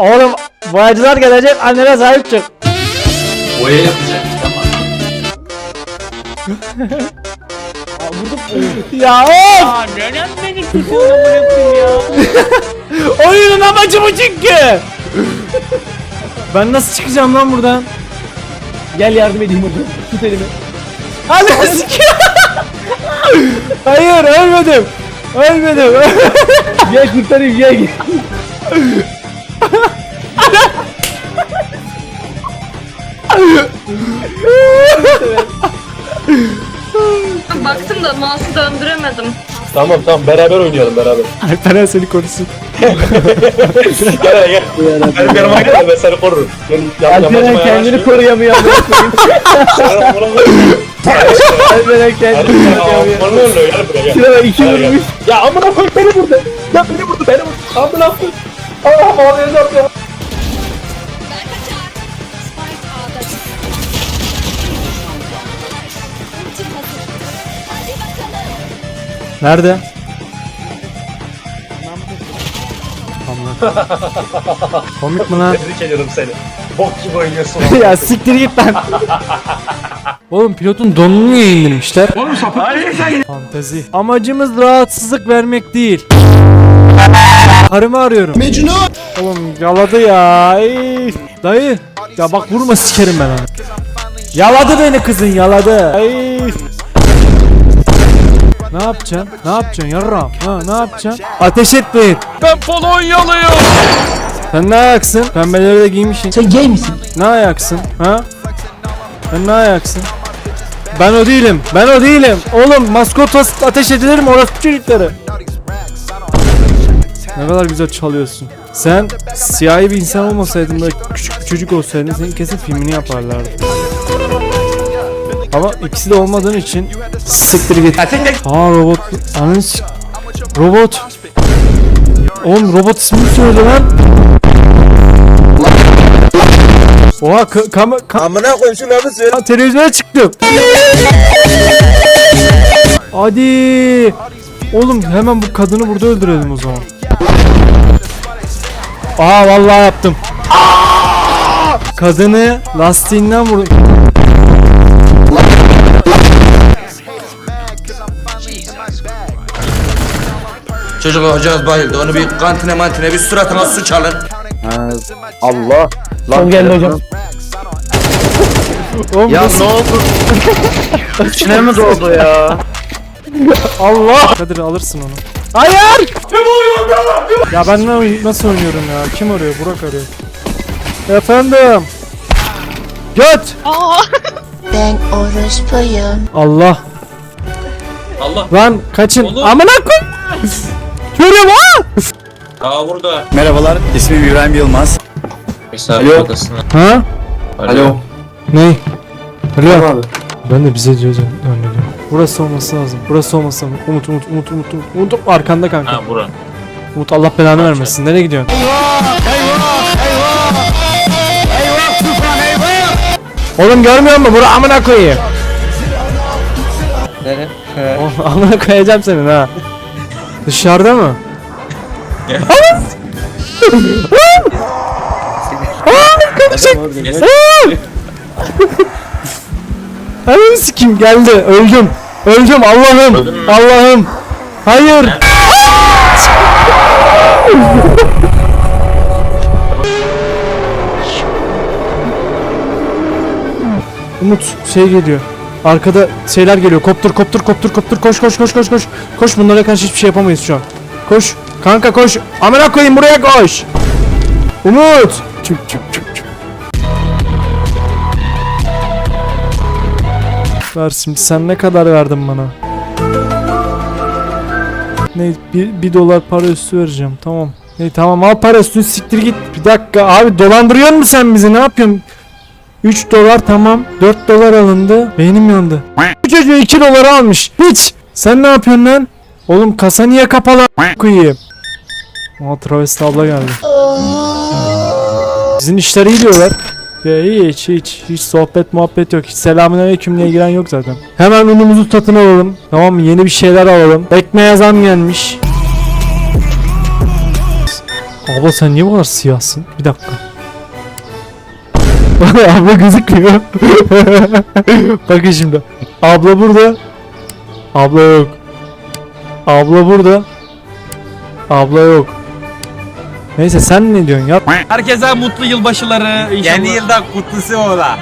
Oğlum boyacılar gelecek annene sahip çık. Boya yapacak ama. Ya of! Aa neden beni tutuyorsun bırakın ya? Oyunun amacı bu çünkü. ben nasıl çıkacağım lan buradan? Gel yardım edeyim hocam. Tut elimi. Hadi sikeyim. Hayır ölmedim. Ölmedim. Gel kurtarayım gel. Baktım da mouse'u döndüremedim. Tamam tamam beraber oynayalım beraber. Alperen seni korusun. gel gel. Benim yanıma gel ben seni korurum. Benim Alperen kendini koruyamıyor. Alperen kendini koruyamıyor. Şuraya iki vurmuş. Ya amına koy beni vurdu. Ya beni vurdu beni vurdu. Ambulans. Aa bağlayacağım ya. Nerede? Komik mi lan? Tebrik ediyorum seni. Bok gibi oynuyorsun. ya siktir git lan. Oğlum pilotun donunu niye indirmişler? Oğlum sapık Fantezi. Amacımız rahatsızlık vermek değil. Karımı arıyorum. Mecnun. Oğlum yaladı ya. Ay. Dayı. Ya bak vurma sikerim ben onu. Yaladı beni kızın yaladı. Ay. Ne yapacaksın? Ne yapacaksın yarram? Ha ne yapacaksın? Ateş etmeyin. Ben Polonyalıyım. Sen ne ayaksın? Pembeleri de giymişsin. Sen gay misin? Ne ayaksın? Ha? Sen ne ayaksın? Ben o değilim. Ben o değilim. Oğlum maskot as- ateş edilir mi orası çocukları? Ne kadar güzel çalıyorsun. Sen siyahi bir insan olmasaydın da küçük bir çocuk olsaydın senin kesin filmini yaparlardı. Ama ikisi de olmadığın için siktir git. Aa robot. Sik- Robot. Oğlum robot ismini söyle lan. Oha ka- kam kam Amına koyayım şu lafı söyle. Televizyona çıktım. Hadi. Oğlum hemen bu kadını burada öldürelim o zaman. Aa vallahi yaptım. Kadını lastiğinden vurdum. Çocuk hocamız bayıldı. Onu bir kantine mantine bir suratına su çalın. Allah. Son geldi hocam. Oğlum Ya ne oldu? İçine mi doldu ya? Allah. Kadir alırsın onu. Hayır. Ya ben ne, nasıl oynuyorum ya? Kim arıyor? Burak arıyor. Efendim. Göt. Ben orospuyum. Allah. Allah. Lan kaçın. Oğlum. Amına koy. Görüyorum ha. Aa burada. Merhabalar, ismim İbrahim Yılmaz. Misafir Alo. odasına. Ha? Alo. Ne? Alo. abi. Ben de bize diyoruz öyle Burası olması lazım. Burası olması lazım. Umut Umut Umut Umut Umut. Umut arkanda kanka. Ha bura. Umut Allah belanı vermesin. Nereye gidiyorsun? Oğlum görmüyor musun? Bura amına koyayım. Nere? Oğlum, amına koyacağım senin ha. Dışarıda mı? Yes. Ananı sikim geldi. Öldüm. Öldüm Allah'ım. Allah'ım. Hayır. Umut şey geliyor. Arkada şeyler geliyor. Koptur koptur koptur koptur koş koş koş koş koş. Koş bunlara karşı hiçbir şey yapamayız şu an. Koş. Kanka koş. Amına koyayım buraya koş. Umut. Çık çık çık çık. Ver şimdi sen ne kadar verdin bana? Ne bir, bir dolar para üstü vereceğim tamam. Ne tamam al para üstünü siktir git. Bir dakika abi dolandırıyor musun sen bizi ne yapıyorsun? 3 dolar tamam 4 dolar alındı beynim yandı. Bu çocuğu 2 dolara almış hiç. Sen ne yapıyorsun lan? Oğlum kasa niye kapalı koyayım? Aa travesti abla geldi. Sizin işler iyi diyorlar. Ya hiç hiç hiç sohbet muhabbet yok. Hiç selamünaleyküm diye giren yok zaten. Hemen unumuzu satın alalım. Tamam mı? Yeni bir şeyler alalım. Ekmeğe zam gelmiş. Abla sen niye bu kadar siyahsın? Bir dakika. Abla gözükmüyor. Bakın şimdi. Abla burada. Abla yok. Abla burada. Abla yok. Neyse sen ne diyorsun ya? Herkese mutlu yılbaşıları. İnşallah. Yeni yılda kutlusu ola.